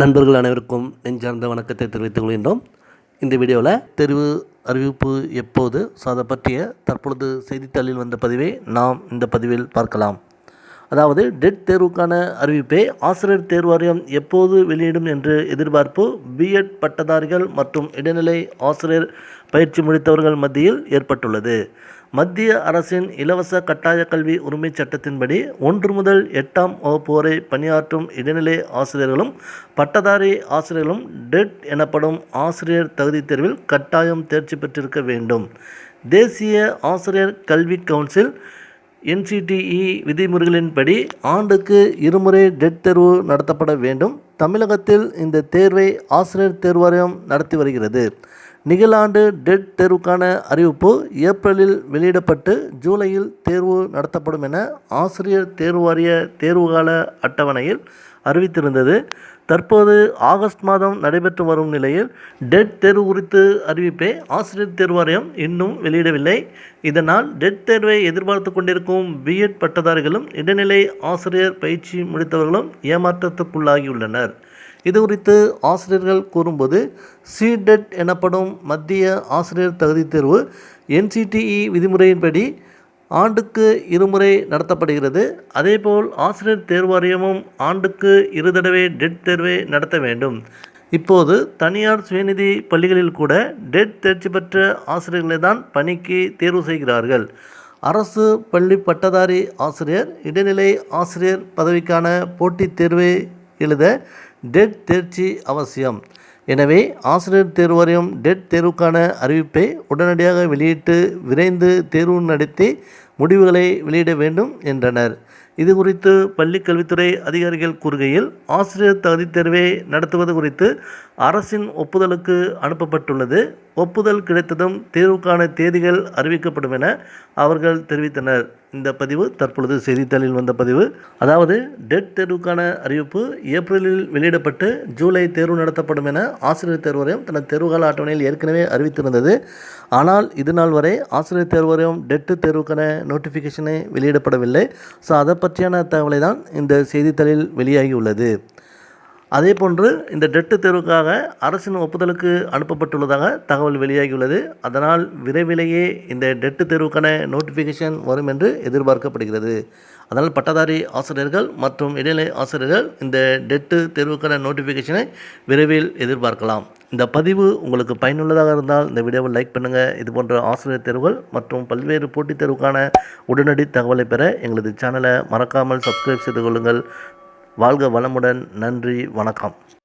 நண்பர்கள் அனைவருக்கும் நெஞ்சார்ந்த வணக்கத்தை தெரிவித்துக் கொள்கின்றோம். இந்த வீடியோவில் தெரிவு அறிவிப்பு எப்போது ஸோ அதை பற்றிய தற்பொழுது செய்தித்தாளில் வந்த பதிவை நாம் இந்த பதிவில் பார்க்கலாம். அதாவது டெட் தேர்வுக்கான அறிவிப்பை ஆசிரியர் தேர்வு வாரியம் எப்போது வெளியிடும் என்று எதிர்பார்ப்பு பிஎட் பட்டதாரிகள் மற்றும் இடைநிலை ஆசிரியர் பயிற்சி முடித்தவர்கள் மத்தியில் ஏற்பட்டுள்ளது. மத்திய அரசின் இலவச கட்டாய கல்வி உரிமைச் சட்டத்தின்படி ஒன்று முதல் எட்டாம் வகுப்பு வரை பணியாற்றும் இடைநிலை ஆசிரியர்களும் பட்டதாரி ஆசிரியர்களும் டெட் எனப்படும் ஆசிரியர் தகுதி தேர்வில் கட்டாயம் தேர்ச்சி பெற்றிருக்க வேண்டும். தேசிய ஆசிரியர் கல்வி கவுன்சில் என்சிடிஇ விதிமுறைகளின்படி ஆண்டுக்கு இருமுறை டெட் தேர்வு நடத்தப்பட வேண்டும். தமிழகத்தில் இந்த தேர்வை ஆசிரியர் தேர்வாரியம் நடத்தி வருகிறது. நிகழாண்டு டெட் தேர்வுக்கான அறிவிப்பு ஏப்ரலில் வெளியிடப்பட்டு ஜூலையில் தேர்வு நடத்தப்படும் என ஆசிரியர் தேர்வு வாரிய தேர்வுகால அட்டவணையில் அறிவித்திருந்தது. தற்போது ஆகஸ்ட் மாதம் நடைபெற்று வரும் நிலையில் டெட் தேர்வு குறித்து அறிவிப்பை ஆசிரியர் தேர்வு வாரியம் இன்னும் வெளியிடவில்லை. இதனால் டெட் தேர்வை எதிர்பார்த்து கொண்டிருக்கும் பிஎட் பட்டதாரிகளும் இடைநிலை ஆசிரியர் பயிற்சி முடித்தவர்களும் ஏமாற்றத்துக்குள்ளாகியுள்ளனர். இது குறித்து ஆசிரியர்கள் கூறும்போது சிடெட் எனப்படும் மத்திய ஆசிரியர் தகுதித் தேர்வு என்சிடிஇ விதிமுறையின்படி ஆண்டுக்கு இருமுறை நடத்தப்படுகிறது. அதேபோல் ஆசிரியர் தேர்வாரியமும் ஆண்டுக்கு இரு தடவை டெட் தேர்வை நடத்த வேண்டும். இப்போது தனியார் சுயநிதி பள்ளிகளில் கூட டெட் தேர்ச்சி பெற்ற ஆசிரியர்களை தான் பணிக்கு தேர்வு செய்கிறார்கள். அரசு பள்ளி பட்டதாரி ஆசிரியர் இடைநிலை ஆசிரியர் பதவிக்கான போட்டித் தேர்வை எழுத டெட் தேர்ச்சி அவசியம். எனவே ஆசிரியர் தேர்வு வாரியம் டெட் தேர்வுக்கான அறிவிப்பை உடனடியாக வெளியிட்டு விரைந்து தேர்வு நடத்தி முடிவுகளை வெளியிட வேண்டும் என்றனர். இது குறித்து பள்ளி கல்வித்துறை அதிகாரிகள் கூறுகையில் ஆசிரியர் தகுதித் தேர்வை நடத்துவது குறித்து அரசின் ஒப்புதலுக்கு அனுப்பப்பட்டுள்ளது. ஒப்புதல் கிடைத்ததும் தேர்வுக்கான தேதிகள் அறிவிக்கப்படும் என அவர்கள் தெரிவித்தனர். இந்த பதிவு தற்பொழுது செய்தித்தாளில் வந்த பதிவு. அதாவது டெட் தேர்வுக்கான அறிவிப்பு ஏப்ரலில் வெளியிடப்பட்டு ஜூலை தேர்வு நடத்தப்படும் என ஆசிரியர் தேர்வு தனது தேர்வுகால அட்டவணையில் ஏற்கனவே அறிவித்திருந்தது. ஆனால் இது நாள் வரை ஆசிரியர் தேர்வு டெட்டு தேர்வுக்கான நோட்டிஃபிகேஷனை வெளியிடப்படவில்லை. ஸோ அதை பற்றியான தகவலை தான் இந்த செய்தித்தாளில் வெளியாகியுள்ளது. அதே போன்று இந்த டெட்டு தேர்வுக்காக அரசின் ஒப்புதலுக்கு அனுப்பப்பட்டுள்ளதாக தகவல் வெளியாகியுள்ளது. அதனால் விரைவிலேயே இந்த டெட்டு தேர்வுக்கான நோட்டிஃபிகேஷன் வரும் என்று எதிர்பார்க்கப்படுகிறது. அதனால் பட்டதாரி ஆசிரியர்கள் மற்றும் இடைநிலை ஆசிரியர்கள் இந்த டெட்டு தேர்வுக்கான நோட்டிஃபிகேஷனை விரைவில் எதிர்பார்க்கலாம். இந்த பதிவு உங்களுக்கு பயனுள்ளதாக இருந்தால் இந்த வீடியோவை லைக் பண்ணுங்கள் இது போன்ற ஆசிரியர் தேர்வுகள் மற்றும் பல்வேறு போட்டித் தேர்வுக்கான உடனடி தகவலை பெற எங்களது சேனலை மறக்காமல் சப்ஸ்கிரைப் செய்து கொள்ளுங்கள். வாழ்க வளமுடன். நன்றி. வணக்கம்.